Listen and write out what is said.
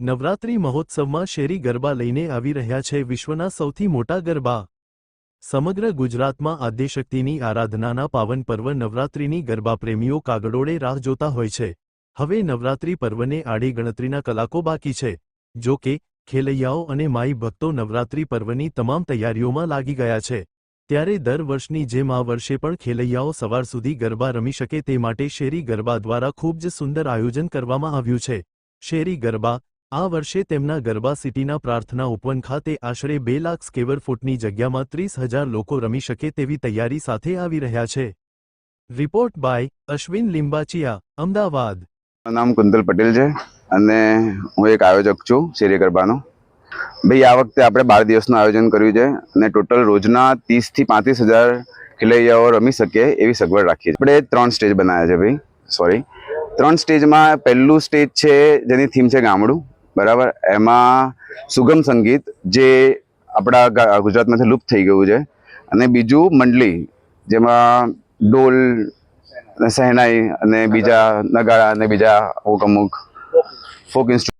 નવરાત્રિ મહોત્સવમાં શેરી ગરબા લઈને આવી રહ્યા છે વિશ્વના સૌથી મોટા ગરબા. સમગ્ર ગુજરાતમાં આદ્યશક્તિની આરાધનાના પાવન પર્વ નવરાત્રિની ગરબા પ્રેમીઓ કાગડોળે રાહ જોતા હોય છે. હવે નવરાત્રી પર્વને આડી ગણતરીના કલાકો બાકી છે. જો કે, ખેલૈયાઓ અને માઈ ભક્તો નવરાત્રિ પર્વની તમામ તૈયારીઓમાં લાગી ગયા છે. ત્યારે દર વર્ષની જેમ આ વર્ષે પણ ખેલૈયાઓ સવાર સુધી ગરબા રમી શકે તે માટે શેરી ગરબા દ્વારા ખૂબ જ સુંદર આયોજન કરવામાં આવ્યું છે. શેરી ગરબા આ વર્ષે તેમના ગરબા સિટીના પ્રાર્થના ઉપવન ખાતે આશરે બે લાખ સ્કેવર ફૂટની જગ્યામાં ત્રીસ હજાર લોકો રમી શકે તેવી તૈયારી સાથે આવી રહ્યા છે. Report by Ashwin Limbachiya, Ahmedabad. નામ કુંદલ પટેલ છે અને હું એક આયોજક છું શેરી ગરબાનો. ભાઈ, આ વખતે આપણે બાર દિવસનું આયોજન કર્યું છે અને ટોટલ રોજના ત્રીસથી પાંત્રીસ હજાર ખેલૈયાઓ રમી શકે એવી સગવડ રાખી છે આપણે ત્રણ સ્ટેજ બનાવ્યા છે ભાઈ સોરી ત્રણ સ્ટેજમાં પહેલું સ્ટેજ છે જેની થીમ છે ગામડું. બરાબર? એમાં સુગમ સંગીત જે આપણા ગુજરાતમાંથી લુપ્ત થઈ ગયું છે. અને બીજું મંડલી, જેમાં ડોલ અને શહેનાઈ અને બીજા નગાળા અને બીજા અમુક અમુક ફોક ઇન્સ્ટ્રુ